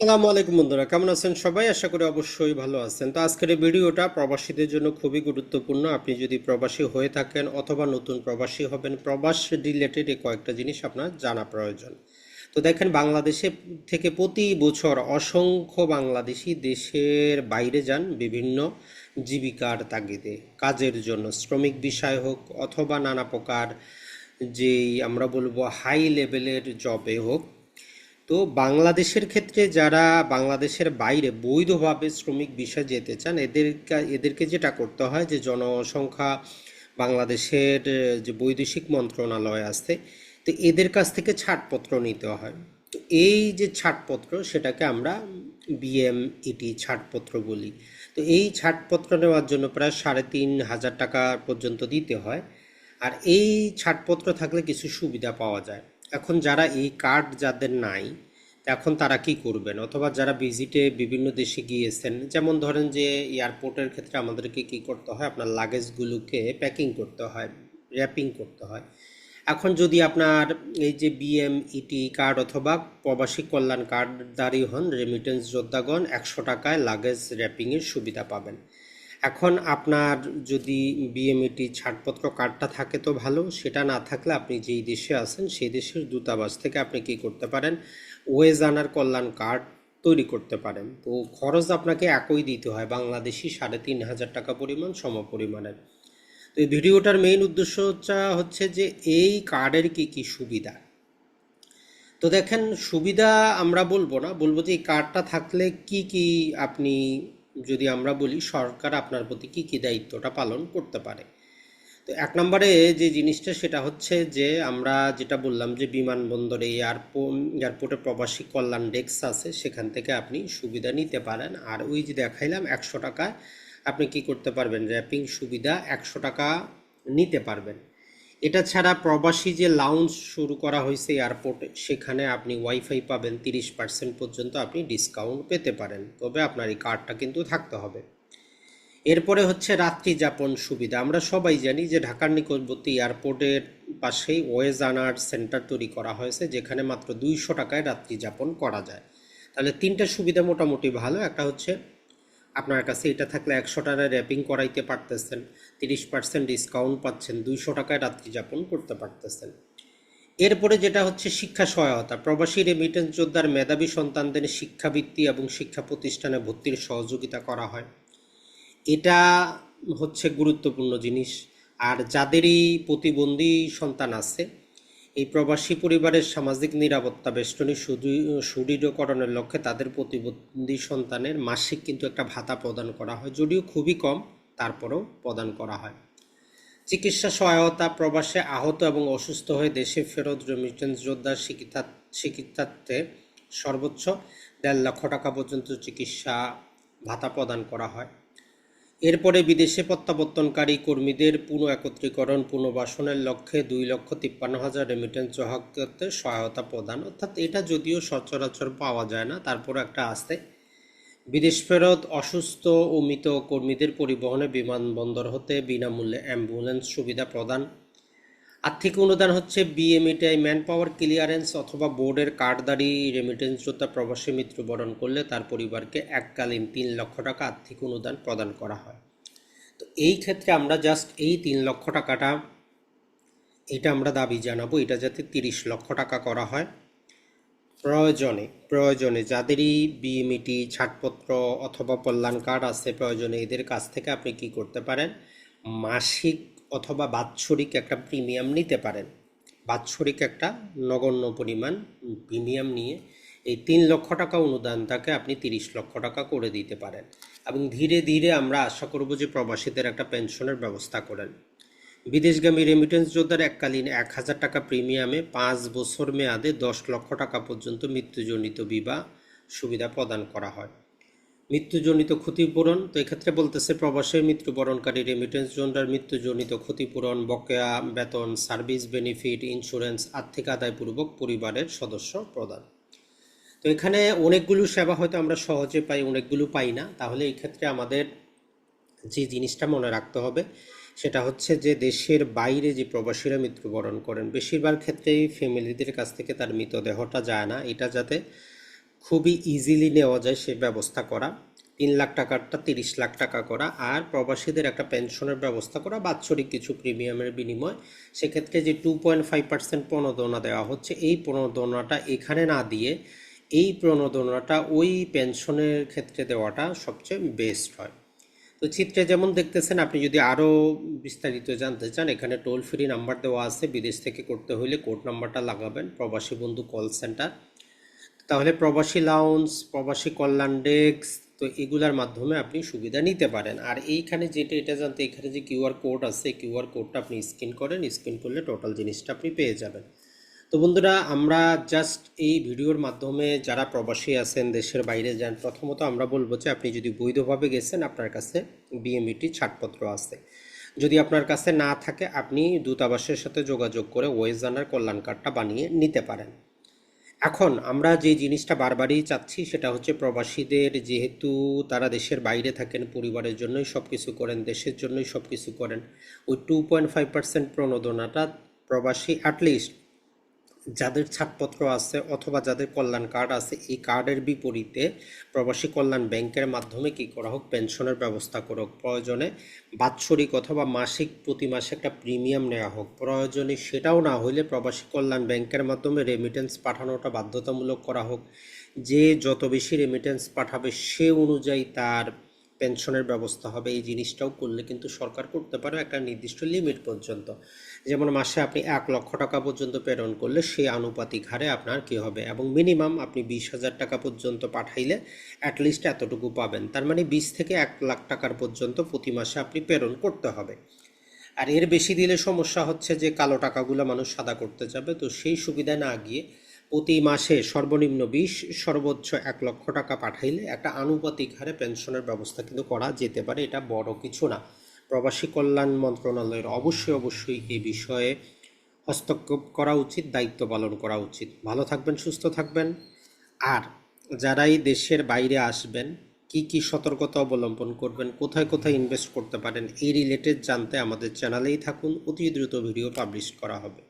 আসসালামু আলাইকুম বন্ধুরা, কেমন আছেন সবাই? আশা করি অবশ্যই ভালো আছেন। তো আজকের এই ভিডিওটা প্রবাসীদের জন্য খুবই গুরুত্বপূর্ণ। আপনি যদি প্রবাসী হয়ে থাকেন অথবা নতুন প্রবাসী হবেন, প্রবাস রিলেটেড এই কয়েকটা জিনিস আপনার জানা প্রয়োজন। তো দেখেন, বাংলাদেশে থেকে প্রতি বছর অসংখ্য বাংলাদেশি দেশের বাইরে যান বিভিন্ন জীবিকার তাগিদে। কাজের জন্য, শ্রমিক বিষয় হোক অথবা নানা প্রকার যেই আমরা বলব হাই লেভেলের জবে হোক তো বাংলাদেশের ক্ষেত্রে যারা বাংলাদেশের বাইরে বৈধভাবে শ্রমিক বিষয়ে যেতে চান এদের এদেরকে যেটা করতে হয় যে জনসংখ্যা, বাংলাদেশের যে বৈদেশিক মন্ত্রণালয় আছে, তো এদের কাছ থেকে ছাড়পত্র নিতে হয়। তো এই যে ছাড়পত্র, সেটাকে আমরা বিএমইটি ছাড়পত্র বলি। তো এই ছাড়পত্র নেওয়ার জন্য প্রায় সাড়ে তিন হাজার টাকা পর্যন্ত দিতে হয়। আর এই ছাড়পত্র থাকলে কিছু সুবিধা পাওয়া যায়। এখন যারা এই কার্ড যাদের নাই, এখন তারা কি করবেন? অথবা যারা ভিজিটে বিভিন্ন দেশে গিয়েছেন, যেমন ধরেন যে এয়ারপোর্টের ক্ষেত্রে আমাদেরকে কি করতে হয়? আপনার লাগেজগুলোকে প্যাকিং করতে হয় র্যাপিং করতে হয়। এখন যদি আপনার এই যে বিএমইটি কার্ড অথবা প্রবাসী কল্যাণ কার্ডধারী হন রেমিটেন্স যোদ্ধাগণ একশো টাকায় লাগেজ র্যাপিংয়ের সুবিধা পাবেন। এখন আপনার যদি বিএমইটি ছাড়পত্র কার্ডটা থাকে তো ভালো, সেটা না থাকলে আপনি যেই দেশে আছেন সেই দেশের দূতাবাস থেকে আপনি কি করতে পারেন? ওয়েজ আনার কল্যাণ কার্ড তৈরি করতে পারেন। তো খরচ আপনাকে একই দিতে হয়, বাংলাদেশি সাড়ে তিন হাজার টাকা পরিমাণ সম পরিমাণের। তো এই ভিডিওটার মেইন উদ্দেশ্য হচ্ছে যে এই কার্ডের কি কি সুবিধা? তো দেখেন, সুবিধা আমরা বলব না, বলব যে এই কার্ডটা থাকলে কি কি আপনি যদি আমরা বলি সরকার আপনার প্রতি কী কী দায়িত্বটা পালন করতে পারে? তো এক নম্বরে যে জিনিসটা সেটা হচ্ছে যে আমরা যেটা বললাম যে বিমানবন্দরে এয়ারপোর্ট এয়ারপোর্টে প্রবাসী কল্যাণ ডেস্ক আছে, সেখান থেকে আপনি সুবিধা নিতে পারেন। আর ওই যে দেখাইলাম একশো টাকায় আপনি কি করতে পারবেন? র্যাপিং সুবিধা একশো টাকা নিতে পারবেন। এটা ছাড়া প্রবাসী যে লাউঞ্জ শুরু করা হয়েছে এয়ারপোর্টে সেখানে আপনি ওয়াইফাই পাবেন তিরিশ পার্সেন্ট পর্যন্ত আপনি ডিসকাউন্ট পেতে পারেন। তবে আপনার এই কার্ডটা কিন্তু থাকতে হবে। এরপরে হচ্ছে রাত্রি যাপন সুবিধা। আমরা সবাই জানি যে ঢাকার নিকটবর্তী এয়ারপোর্টের পাশেই ওয়েজ আনার সেন্টার তৈরি করা হয়েছে, যেখানে মাত্র দুইশো টাকায় রাত্রি যাপন করা যায়। তাহলে তিনটা সুবিধা মোটামুটি ভালো। একটা হচ্ছে আপনার কাছে এটা থাকলে একশো টাকায় র্যাপিং করাইতে পারতেছেন, তিরিশ পার্সেন্ট ডিসকাউন্ট পাচ্ছেন, দুইশো টাকায় রাত্রি যাপন করতে পারতেছেন। এরপরে যেটা হচ্ছে শিক্ষা সহায়তা, প্রবাসী রেমিটেন্স যোদ্ধার মেধাবী সন্তানদের শিক্ষাবৃত্তি এবং শিক্ষা প্রতিষ্ঠানে ভর্তির সহযোগিতা করা হয়। এটা হচ্ছে গুরুত্বপূর্ণ জিনিস। আর যাদেরই প্রতিবন্ধী সন্তান আছে এই প্রবাসী পরিবারের সামাজিক নিরাপত্তা বেষ্টনী সুদৃ- সুদৃঢ়করণের লক্ষ্যে তাদের প্রতিবন্ধী সন্তানের মাসিক কিন্তু একটা ভাতা প্রদান করা হয়, যদিও খুবই কম, তারপরেও প্রদান করা হয়। চিকিৎসা সহায়তা, প্রবাসে আহত এবং অসুস্থ হয়ে দেশে ফেরত রেমিটেন্স যোদ্ধার চিকিৎসা চিকিৎসার্থে সর্বোচ্চ দেড় লক্ষ টাকা পর্যন্ত চিকিৎসা ভাতা প্রদান করা হয়। এরপরে বিদেশে প্রত্যাবর্তনকারী কর্মীদের পুনঃ একত্রীকরণ পুনর্বাসনের লক্ষ্যে দুই লক্ষ তিপ্পান্ন হাজার রেমিটেন্স গ্রাহক করতে সহায়তা প্রদান। অর্থাৎ এটা যদিও সচরাচর পাওয়া যায় না, তারপর একটা আসতে বিদেশ ফেরত, অসুস্থ ও মৃত কর্মীদের পরিবহনে বিমানবন্দর হতে বিনামূল্যে অ্যাম্বুলেন্স সুবিধা প্রদান। আর্থিক অনুদান হচ্ছে বিএমইটিআই ম্যান পাওয়ার ক্লিয়ারেন্স অথবা বোর্ডের কার্ডধারী রেমিটেন্স যোদ্ধা প্রবাসী মৃত্যুবরণ করলে তার পরিবারকে এককালীন তিন লক্ষ টাকা আর্থিক অনুদান প্রদান করা হয়। তো এই ক্ষেত্রে আমরা জাস্ট এই তিন লক্ষ টাকাটা, এটা আমরা দাবি জানাব, এটা যাতে তিরিশ লক্ষ টাকা করা হয়। প্রয়োজনে প্রয়োজনে যাদেরই বিএমইটি ছাড়পত্র অথবা কল্যাণ কার্ড আছে, প্রয়োজনে এদের কাছ থেকে আপনি কি করতে পারেন? মাসিক অথবা বাৎসরিক একটা প্রিমিয়াম নিতে পারেন। বাৎসরিক একটা নগণ্য পরিমাণ প্রিমিয়াম নিয়ে এই তিন লক্ষ টাকা অনুদানটাকে আপনি তিরিশ লক্ষ টাকা করে দিতে পারেন এবং ধীরে ধীরে আমরা আশা করব যে প্রবাসীদের একটা পেনশনের ব্যবস্থা করেন। বিদেশগামী রেমিটেন্স যোদ্ধার এককালীন এক হাজার টাকা প্রিমিয়ামে পাঁচ বছর মেয়াদে দশ লক্ষ টাকা পর্যন্ত মৃত্যুজনিত বিমা সুবিধা প্রদান করা হয়। মৃত্যুজনিত ক্ষতিপূরণ, তো এক্ষেত্রে বলতেছে প্রবাসে মৃত্যুবরণকারী রেমিটেন্স যোদ্ধার মৃত্যুজনিত ক্ষতিপূরণ, বকেয়া, বেতন সার্ভিস বেনিফিট ইন্স্যুরেন্স আর্থিক আদায়পূর্বক পরিবারের সদস্য প্রদান। তো এখানে অনেকগুলো সেবা হয়তো আমরা সহজে পাই, অনেকগুলো পাই না। তাহলে এই ক্ষেত্রে আমাদের যে জিনিসটা মনে রাখতে হবে, সেটা হচ্ছে যে দেশের বাইরে যে প্রবাসীরা মৃত্যুবরণ করেন, বেশিরভাগ ক্ষেত্রেই ফ্যামিলিদের কাছ থেকে তার মৃতদেহটা যায় না। এটা যাতে খুবই ইজিলি নেওয়া যায় সে ব্যবস্থা করা। তিন লাখ টাকারটা তিরিশ লাখ টাকা করা আর প্রবাসীদের একটা পেনশনের ব্যবস্থা করা, বাৎসরিক কিছু প্রিমিয়ামের বিনিময়। সেক্ষেত্রে যে টু পয়েন্ট ফাইভ পার্সেন্ট প্রণোদনা দেওয়া হচ্ছে, এই প্রণোদনাটা এখানে না দিয়ে এই প্রণোদনাটা ওই পেনশনের ক্ষেত্রে দেওয়াটা সবচেয়ে বেস্ট হয়। তো চিত্রে যেমন দেখতেছেন, আপনি যদি আরও বিস্তারিত জানতে চান, এখানে টোল ফ্রি নাম্বার দেওয়া আছে। বিদেশ থেকে করতে হলে কোড নাম্বারটা লাগাবেন, প্রবাসী বন্ধু কল সেন্টার তাহলে প্রবাসী লাউন্স প্রবাসী কল্যাণ ডেস্ক তো এগুলার মাধ্যমে আপনি সুবিধা নিতে পারেন। আর এইখানে যেটা, এটা জানতে এখানে যে কিউআর কোড আছে কিউআর কোডটা আপনি স্ক্যান করেন স্ক্যান করলে টোটাল জিনিসটা আপনি পেয়ে যাবেন। তো বন্ধুরা, আমরা জাস্ট এই ভিডিওর মাধ্যমে যারা প্রবাসী আছেন, দেশের বাইরে যান, প্রথমত আমরা বলব যে আপনি যদি বৈধভাবে গেছেন, আপনার কাছে বিএমইটি ছাড়পত্র আছে। যদি আপনার কাছে না থাকে, আপনি দূতাবাসের সাথে যোগাযোগ করে ওয়েজ জানার কল্যাণ কার্ডটা বানিয়ে নিতে পারেন। এখন আমরা যে জিনিসটা বারবারই চাচ্ছি সেটা হচ্ছে প্রবাসীদের যেহেতু তারা দেশের বাইরে থাকেন, পরিবারের জন্যই সব কিছু করেন, দেশের জন্যই সব কিছু করেন, ওই টু পয়েন্ট ফাইভ পার্সেন্ট প্রণোদনাটা প্রবাসী অ্যাটলিস্ট যাদের ছাড়পত্র আছে অথবা যাদের কল্যাণ কার্ড আছে, এই কার্ডের বিপরীতে প্রবাসী কল্যাণ ব্যাংকের মাধ্যমে কি করা হোক, পেনশনের ব্যবস্থা করা হোক। প্রয়োজনে বাৎসরিক অথবা মাসিক প্রতি মাসে একটা প্রিমিয়াম নেওয়া হোক। প্রয়োজনে সেটাও না হলে প্রবাসী কল্যাণ ব্যাংকের মাধ্যমে রেমিটেন্স পাঠানোটা বাধ্যতামূলক করা হোক। যে যত বেশি রেমিটেন্স পাঠাবে সে অনুযায়ী তার পেনশনের ব্যবস্থা হবে, এই জিনিসটাও করলে কিন্তু সরকার করতে পারে একটা নির্দিষ্ট লিমিট পর্যন্ত। যেমন মাসে আপনি এক লক্ষ টাকা পর্যন্ত প্রেরণ করলে সেই আনুপাতিক হারে আপনার কি হবে? এবং মিনিমাম আপনি বিশ হাজার টাকা পর্যন্ত পাঠাইলে অ্যাটলিস্ট এতটুকু পাবেন। তার মানে বিশ থেকে এক লাখ টাকার পর্যন্ত প্রতি মাসে আপনি প্রেরণ করতে হবে। আর এর বেশি দিলে সমস্যা হচ্ছে যে কালো টাকাগুলো মানুষ সাদা করতে যাবে, তো সেই সুবিধা না গিয়ে প্রতি মাসে সর্বনিম্ন বিশ, সর্বোচ্চ এক লক্ষ টাকা পাঠাইলে একটা আনুপাতিক হারে পেনশনের ব্যবস্থা কিন্তু করা যেতে পারে, এটা বড় কিছু না। প্রবাসী কল্যাণ মন্ত্রণালয়ের অবশ্যই অবশ্যই এই বিষয়ে হস্তক্ষেপ করা উচিত, দায়িত্ব পালন করা উচিত। ভালো থাকবেন, সুস্থ থাকবেন। আর যারাই দেশের বাইরে আসবেন, কি কি সতর্কতা অবলম্বন করবেন, কোথায় কোথায় ইনভেস্ট করতে পারেন, এই রিলেটেড জানতে আমাদের চ্যানেলেই থাকুন। অতি দ্রুত ভিডিও পাবলিশ করা হবে।